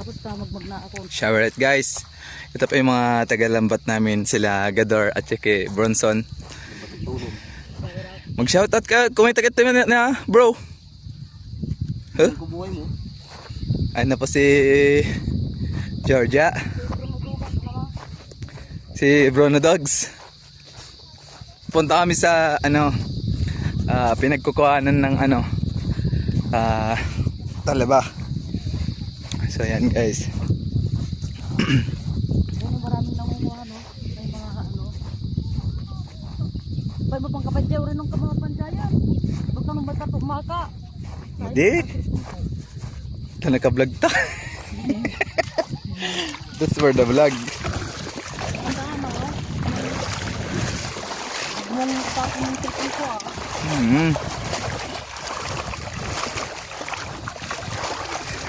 Tapos ka magmag na ako. Shower it guys. Ito pa yung mga tagalambat namin sila Gador at saka Bronson. Mag-shoutout ka kung may tagat na, na bro. Huh? Kubuhay mo. Ano po si Georgia. Si Bruno Dogs. Punta kami sa ano ah, pinagkukuhanan ng ano ah talaba. So yan guys. Ano maraming nangunguha no? May mga ano. Bay mo pang kapadyaw rin ng kamapansayan. Huwag ka nung bata tumaka. Hindi. Ito naka-vlog ta. That's for the vlog. Huwag mong tapon ng tipin ko ah. Hmm.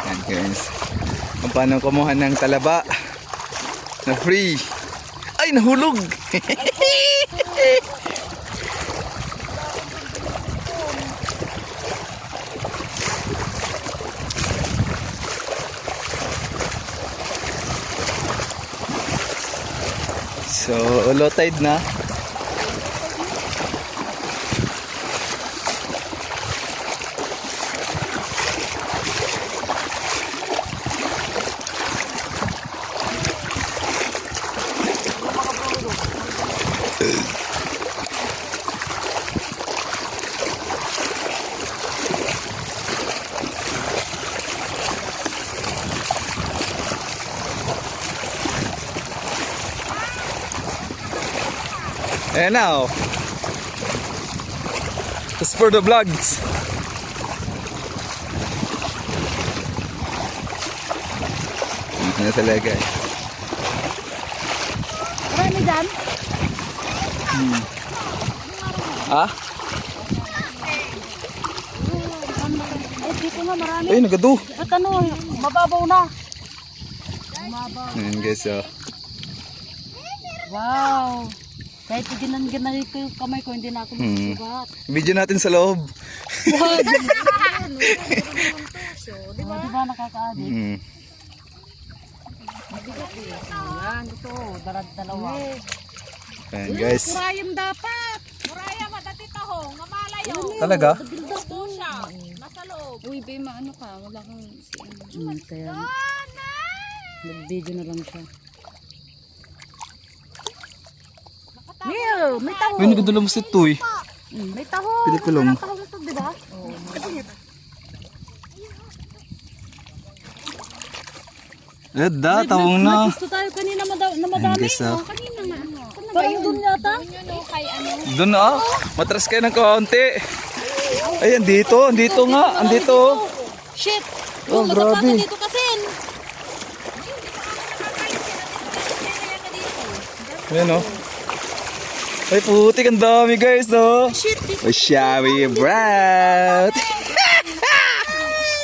Yan guys. Kung paano kumuha ng talaba na free. Ay, nahulog! so, low tide na. Ayan na oh. Just for the vlogs. Ano talaga eh. Marami dyan. Ah? Ay, dito nga marami. Ay, nagado. At ano, mababaw na. Ayan guys oh. Wow. Kahit ginan-ginan ko yung kamay ko, hindi na ako Hmm. magsugat. Video natin sa loob. Oh, di ba nakaka-addict? Hmm. Yan, ito, darad dalawa. Ayan guys. Murayam dapat. Muraya madati tahong, mamalayo. Talaga? Ito siya, nasa loob. Uy, be, maano ka? Wala kang si kaya nag-video na lang siya. Neil, may taho. Ay, nagdala mo si Tuy. Hmm, may taho. Pili ko lang. Taho ito, di ba? Oo. Eh, da, tawang na. Gusto tayo kanina mada- na Ayan madami. guys oh. Kanina nga. Parang doon yata. Doon ah. Matras kayo ng kaunti. Ay, andito. Andito nga. Andito. Shit. Oh, grabe. Dito kasi. Ayan oh. Ay, putik. Ang dami guys oh. Oh, shawi brat.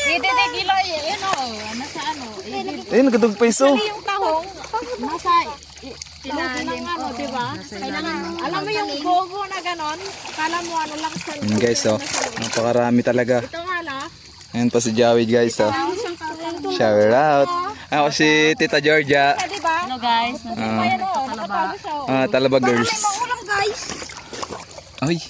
Hindi, hindi, kilo. Yun o, nasa ano. Ay, nagadog pa iso. Yung tahong, nasa ilalim ano, di ba? Kailangan, alam mo yung gogo na ganon, kala mo ano lang sa Ayan guys oh. Napakarami talaga. Ito hala. Ayan pa si Jawi guys oh. Shower out. Ako si Tita Georgia. Hello guys. Ah, ah, Talaba girls. Ulam guys.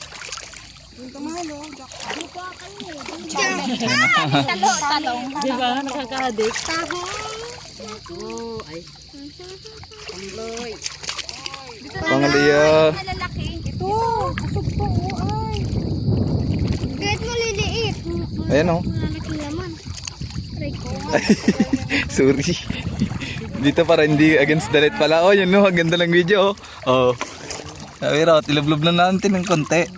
Ay, Talo, talong. Di ba? Nakaka-addict. pangaliya. Malalaki. Ito, kasog to o ay. Kahit maliliit. Ayan oh. Malalaki naman. Try ko. Sorry. Dito para hindi against the light pala. Oh, yun no. Ang ganda ng video. Oh. oh. Sabi raw, tilablob lang natin ng konti.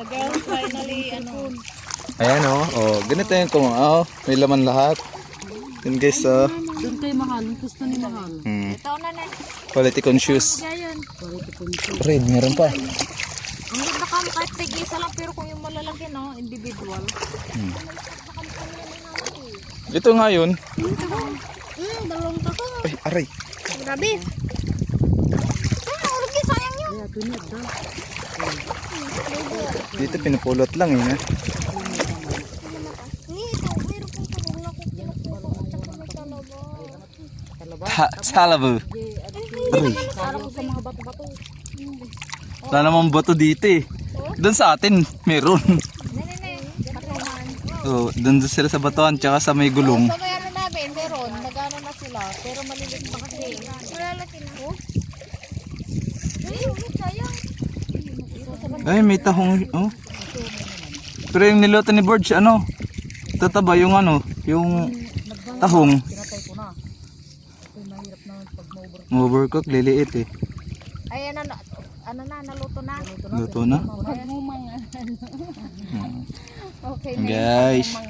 Bagal, finally, ano. Ayan oh. Oh, ganito yung kung oh, may laman lahat. Yun guys oh. Doon kayo mahal. Gusto ni mahal. Hmm. Ito na na. Quality conscious. Ngayon. Red, meron pa. Ang ganda ka kahit tig-isa lang pero kung yung malalaki no, individual. Ito nga yun. Hmm, dalawang tako. Ay, aray. Grabe. Ah, urgi sayang yun. Kaya tunod daw. Dito pinupulot lang eh. Ni, ito, meron pong tulong na kung kinukuha at saka may talaba. Talaba. Ta Salabu. Aray. Wala namang bato dito eh. Doon sa atin, meron. So, doon sila sa batuan, tsaka sa may gulong. So, ano namin, meron, nagano na sila, pero malilit pa kasi. Malalaki na. Oh? Ay, may tahong, oh. Pero yung niluto ni Borge, ano? Tataba yung ano, yung tahong. Na. Overcook, liliit eh. Ay, ano na, ano na, naluto na. Luto na. Huwag mo mga Okay Guys.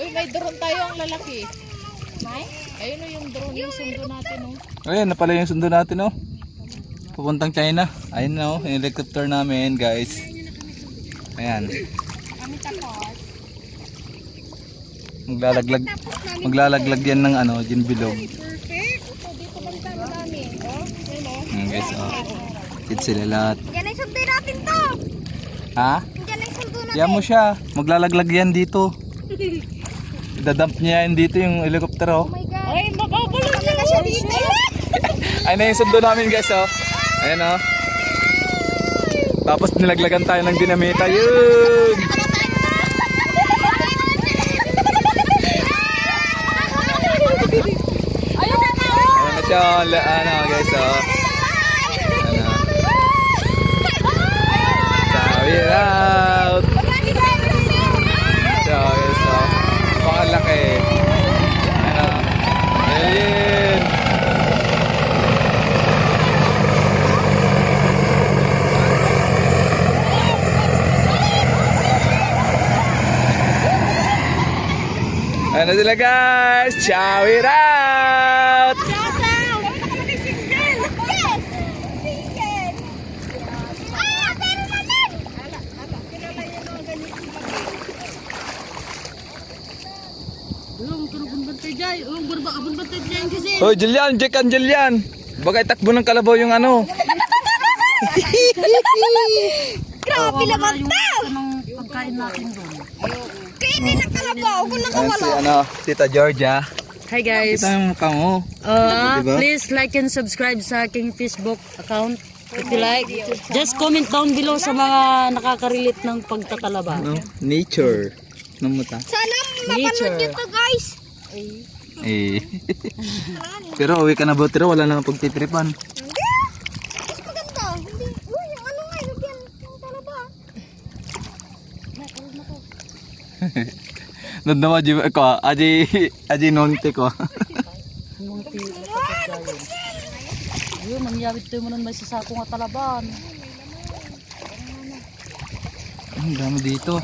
Uy, may drone tayo ang lalaki. Ayun o yung drone yung sundo natin oh. Ayan na pala yung sundo natin, oh. Pupuntang China. Ayun na, oh. Yung helicopter namin, guys. Ayan. Kami tapos. Maglalaglag, maglalaglag yan ng ano, gin bilog. Perfect. Ito, dito lang tayo namin. Oh, ayun oh. Ayan, guys, oh. Kids sila lahat. Yan ay sundo natin to. Ha? Yan ay sundo natin. Yan mo siya. Maglalaglag yan dito. Idadump niya yan dito yung helicopter, oh. Oh my God. Ay, mababulog na siya dito. Ayun na yung sundo namin, guys, oh. Ayan, oh. Tapos nilaglagan tayo ng dinamita. Yun! Ayun na na siya, oh. Ano, guys, oh. Ano. Sabi out! Ito, guys, oh. Pakalaki. Ano. Ayun. Ano sila guys? Chow it out! Dyan kasi. Hoy, Julian, Jack and Julian. Bagay takbo ng kalabaw yung ano. Grabe naman ng pagkain natin Kainin ng kalabaw kung Ayan si ano, Tita Georgia. Hi guys. Kita yung mukha mo. Uh, Diba? Please like and subscribe sa aking Facebook account. If you like, just comment down below sa mga nakaka-relate ng pagtatalaba. Ano? Nature. Ano mo ta? Sana Nature. to guys. Eh. Pero uwi ka na ba tira? Wala na pagtitripan. Hindi. Mas maganda. Hindi. Uy, yung ano nga, yung yan. Yung talaba. Nandama aji ko, aji aji nonte ko. Yung ti pagkain. Yun, nangyawit tayo mo nun may sasako nga talaban. Ang dami dito.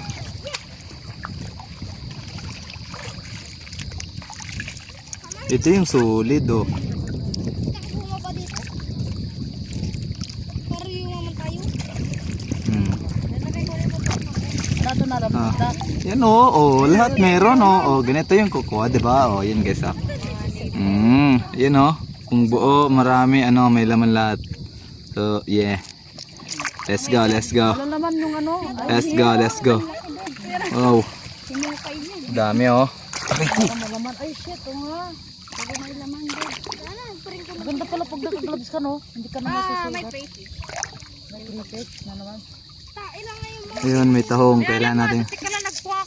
Ito yung solid oh. Nakabunga pa dito. Para yung maman tayo. Hmm. Dado na lang. Ah. Yan oh, oh, lahat meron oh. Oh, ganito yung kukuha, 'di ba? Oh, yan guys ah. Mm, yan oh. Kung buo, marami ano, may laman lahat. So, yeah. Let's go, let's go. Ano naman ano? Let's go, let's go. Wow. Dami oh. Aray ko. ano. Ay shit, oo nga. Pero may laman. Maganda pala pag naka-gloves ka no? Hindi ka na masusugat. May cricket na naman. Ilang nga yung Ayun, may tahong. Kailangan natin.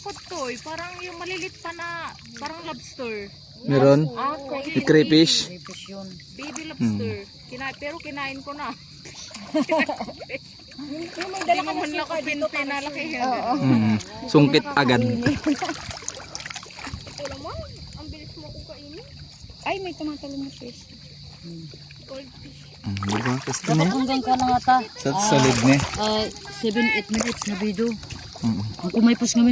Nagkuhakot to eh. Parang yung malilit pa na, parang lobster. Meron? Ah, May crayfish. Crayfish yun. Baby lobster. Kina pero kinain ko na. Hindi mo man lang ako pinalaki yan. Mm. Sungkit agad. Wala mo, ang bilis mo kung kainin. Ay, may tumatalong na fish. Goldfish. Mm, diba? Dapat niya? hanggang ka lang ata. Sa solid niya. Uh, 7-8 minutes na video. Mm. Ang kumay pas ngamin.